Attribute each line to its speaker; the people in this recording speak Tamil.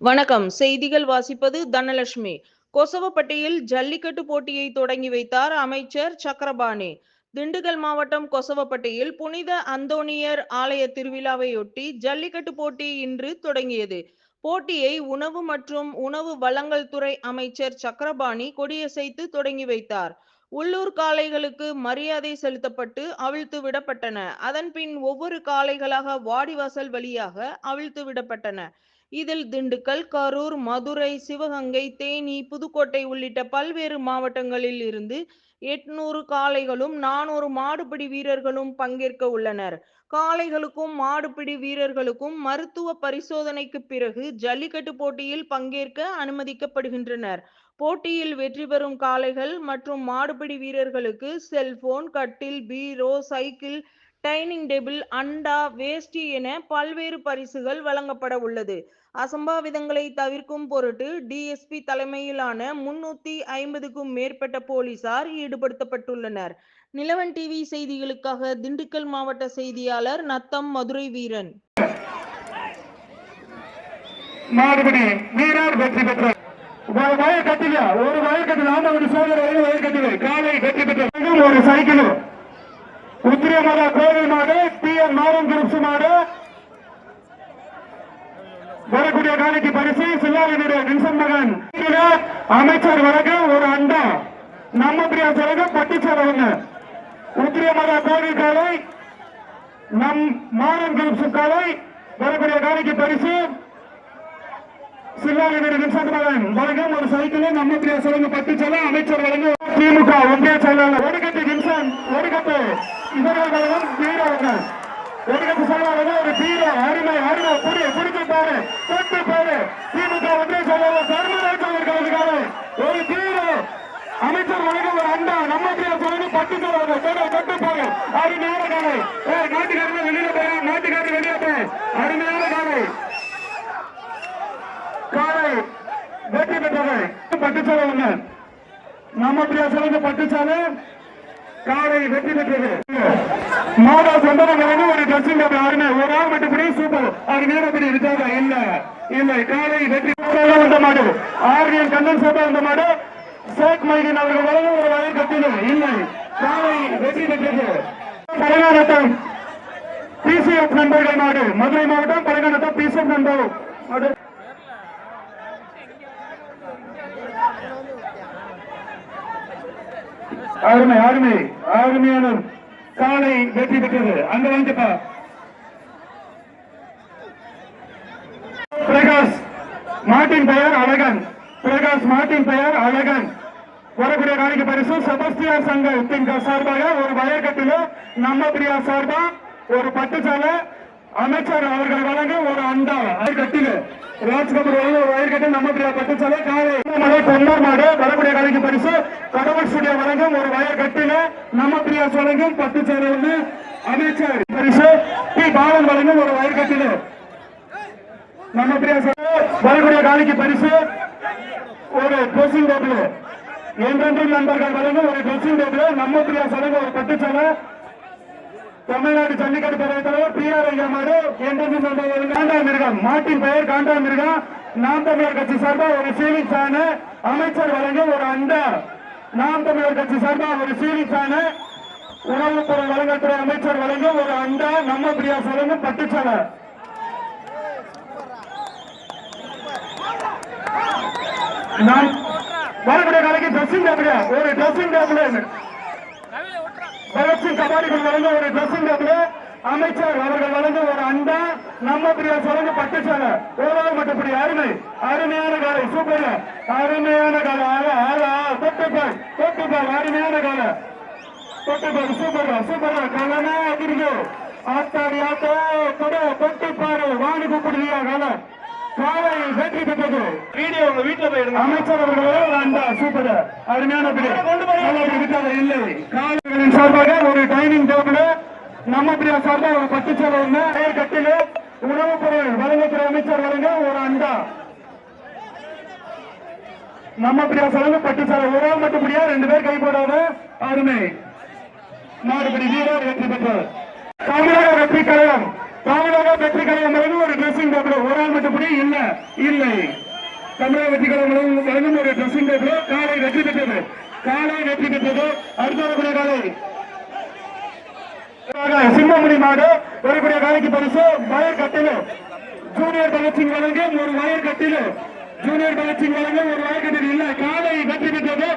Speaker 1: வணக்கம். செய்திகள் வாசிப்பது தனலட்சுமி. கொசவப்பட்டியில் ஜல்லிக்கட்டு போட்டியை தொடங்கி வைத்தார் அமைச்சர் சக்கரபாணி. திண்டுக்கல் மாவட்டம் கொசவப்பட்டியில் புனித அந்தோணியர் ஆலய திருவிழாவையொட்டி ஜல்லிக்கட்டு போட்டி இன்று தொடங்கியது. போட்டியை உணவு மற்றும் உணவு வளங்கள் துறை அமைச்சர் சக்கரபாணி கொடியசைத்து தொடங்கி வைத்தார். உள்ளூர் காளைகளுக்கு மரியாதை செலுத்தப்பட்டு அவிழ்த்து விடப்பட்டன. அதன் பின் ஒவ்வொரு காளைகளாக வாடிவாசல் வழியாக அவிழ்த்து விடப்பட்டன. இதில் திண்டுக்கல் கரூர் மதுரை சிவகங்கை தேனி புதுக்கோட்டை உள்ளிட்ட பல்வேறு மாவட்டங்களில் இருந்து எட்நூறு காளைகளும் நானூறு மாடுபிடி வீரர்களும் பங்கேற்க உள்ளனர். காளைகளுக்கும் மாடுபிடி வீரர்களுக்கும் மருத்துவ பரிசோதனைக்கு பிறகு ஜல்லிக்கட்டு போட்டியில் பங்கேற்க அனுமதிக்கப்படுகின்றனர். போட்டியில் வெற்றி பெறும் காளைகள் மற்றும் மாடுபிடி வீரர்களுக்கு செல்போன் கட்டில் பீரோ சைக்கிள் டைனிங் டேபிள் அண்டா வேஷ்டி என பல்வேறு பரிசுகள் வழங்கப்பட உள்ளது. அசம்பாவிதங்களை தவிர்க்கும் பொருட்டு டிஎஸ்பி தலைமையிலான முன்னூத்தி ஐம்பதுக்கும் மேற்பட்ட போலீசார் ஈடுபடுத்தப்பட்டுள்ளனர். நிலவன் டிவி செய்திகளுக்காக திண்டுக்கல் மாவட்ட செய்தியாளர் நத்தம் மதுரை வீரன்.
Speaker 2: மாடுபடி வீரர் வெற்றி பெற்றார் வயல் கட்டில ஒரு வயல் கட்டில் ஆண்டவன் சோதர வயல் கட்டில காலை வெற்றி பெற்ற ஒரு சைக்கிள். உத்திரியமல கோவில் மாடு பி என் மாவன் குரூப்ஸ் மாடு வரக்கூடிய காலைக்கு பரிசு சில்லாரினுடைய வின்சன் மகன். அமைச்சர் வரக ஒரு அண்டா. நம்ம பிரியா சொல்லுங்க பட்டுச்சார ஒண்ணு. உத்திரியமல கோடி காலை நம் மாறன் குரூப்ஸ் காலை வரக்கூடிய காலைக்கு பரிசு சில்லாரினுடைய வின்சன் மகன். வழங்கும் ஒரு சைக்கிள் நம்ம பிரியா சொல்லுங்க பட்டுச்சால அமைச்சர் வழங்க திமுக ஒன்றிய செயலாளர் ஒடுக்கட்டு நிமிஷம் ஒடுக்கட்டு இவர்கள் வழங்கும் வீரவங்க எனக்கு செயலாளர் ஒரு தீர அருமை அருமை புரிய புரிஞ்சு பாரு தொட்டு பாரு திமுக ஒன்றே செயலாளர் தர்மராஜ் அவர்களுக்காக ஒரு தீர அமைச்சர் வழங்க ஒரு அண்டா நம்ம சொல்லி பட்டு பட்டுச்சால சொல்ல தொட்டு பாரு அருமையான காலை. ஏ நாட்டுக்காரங்க வெளியில போய் நாட்டுக்காரங்க வெளியில போய் அருமையான காலை. காலை வெற்றி பெற்றவை பட்டு ஒண்ணு. நம்ம பிரியா சொல்லுங்க பட்டுச்சாலை. காலை வெற்றி பெற்றது. மாதா சொந்தம் ஒரு ட்ரெஸ்ஸிங் டேபிள் அருமை ஒரு ஆள் மட்டும் கூட சூப்பர் அருமையான பிடி இருக்காதா இல்ல. இல்ல. காலை வெற்றி வந்த மாடு. ஆர்டிஎன் கண்ணன் சோபா வந்த மாடு. ஷேக் மைதீன் அவர்கள் வழங்க ஒரு வகை கட்டின இல்லை. காலை வெற்றி பெற்றது. பரகாரத்தம் பிசிஎஃப் நண்பர்கள் நாடு மதுரை மாவட்டம் பரகாரத்தம் பிசிஎஃப் நண்பர்கள் மாடு அருமை அருமை அருமையான காலை வெற்றி பெற்றது. அங்க வந்துப்பா பிரகாஷ் மாட்டின் பெயர் அழகன். பிரகாஷ் மாட்டின் பெயர் அழகன். வரக்கூடிய நாளைக்கு பரிசு செபஸ்தியா சங்கத்தின் சார்பாக ஒரு வயற்கட்டில நம்ம பிரியா சார்பா ஒரு பட்டுச்சாலை அமைச்சர் அவர்கள் வழங்க ஒரு அண்டா வயற்கட்டில ராஜ்கபூர் வழங்க ஒரு கட்டி நம்ம பிரியா பட்டுச்சாலை காலை மலை பொன்னார் மாடு வரக்கூடிய நாளைக்கு பரிசு. கடவுள் ஸ்டுடியோ வழங்கும் ஒரு வயற்கட்டில நம்ம பிரியா வழங்கும் பட்டுச்சாலை வந்து அமைச்சர் பரிசு. பி. பாலன் வழங்கும் ஒரு வயற்கட்டில நம்ம பிரியா சார் வரக்கூடிய காலைக்கு பரிசு. ஒரு ட்ரெஸ்ஸிங் டேபிள் என்றென்றும் நண்பர்கள் வழங்கும் ஒரு ட்ரெஸ்ஸிங் டேபிள் நம்ம பிரியா சொல்லுங்க ஒரு பட்டுச்சாலை தமிழ்நாடு ஜல்லிக்கட்டு பேரவைத் தலைவர் பி ஆர் ஐயா மாடு என்றென்றும் காண்டா மிருகம் மாட்டின் பெயர் காண்டா மிருகம் நாம் தமிழர் கட்சி சார்பாக ஒரு சீலிங் ஃபேனு அமைச்சர் வழங்கும் ஒரு அண்டா நாம் தமிழர் கட்சி சார்பாக ஒரு சீலிங் ஃபேனு உணவுப் பொருள் வழங்கத்துறை அமைச்சர் வழங்கும் ஒரு அண்டா நம்ம பிரியா சொல்லுங்க பட்டுச்சாலை. நான் வரக்கூடிய நாளைக்கு ட்ரெஸ்ஸிங் டேபிள் ஒரு ட்ரெஸ்ஸிங் டேபிள் பகத்சிங் கபாடிகள் வழங்க ஒரு ட்ரெஸ்ஸிங் டேபிள் அமைச்சர் அவர்கள் வழங்க ஒரு அண்டா. நம்ம பிரியா சொல்லுங்க பட்டுச்சாலை ஓராள் மட்டுப்படி. அருமை. அருமையான காலை. சூப்பர். அருமையான காலை. ஆளா ஆளா. தொட்டுப்பாய் தொட்டுப்பாய் அருமையான காலை. தொட்டுப்பார் சூப்பர். சூப்பர். கலனா அதிர்வு ஆத்தாடி ஆத்தோ. தொட தொட்டுப்பாரு வாணி கூப்பிடுறியா காலை. காலை வெற்றி பெற்றது. வீடியோ உங்க வீட்டுல போயிருங்க அமைச்சர் அவர்களே அண்டா சூப்பர் அருமையான பிடி. இல்லை. காலைகளின் சார்பாக ஒரு டைனிங் டேபிள் நம்ம பிரியா சார்பாக ஒரு பட்டுச்சாலை ஒண்ணு பெயர் கட்டில உணவுப் பொருள் வழங்கத்துறை அமைச்சர் வழங்க ஒரு அண்டா நம்ம பிரியா சொல்லுங்க பட்டுச்சாலை ஒரு ஆள் மட்டும் பிரியா ரெண்டு பேர் கை போடாத அருமை. மாடுபடி வீரர் வெற்றி பெற்றார். தமிழக வெற்றி கழகம் தமிழக வெற்றி கழகம் வழங்கும் ஒரு ட்ரெஸ்ஸிங் டேபிள் ஒரு ஆள் மட்டுப்படி இல்ல இல்லை. தமிழக வெற்றி கழகம் வழங்கும் ஒரு ட்ரெஸ்ஸிங் டேபிள் காலை வெற்றி பெற்றது. காலை வெற்றி பெற்றது. அடுத்த வரக்கூடிய காலை. சிம்மமுடி மாடு வரக்கூடிய காலைக்கு பரிசு. வயர் கட்டிலு. ஜூனியர் பயிற்சிங் வழங்கும் ஒரு வயர் கட்டிலு. ஜூனியர் பயிற்சிங் வழங்கும் ஒரு வயர் கட்டில். இல்ல காலை வெற்றி பெற்றது.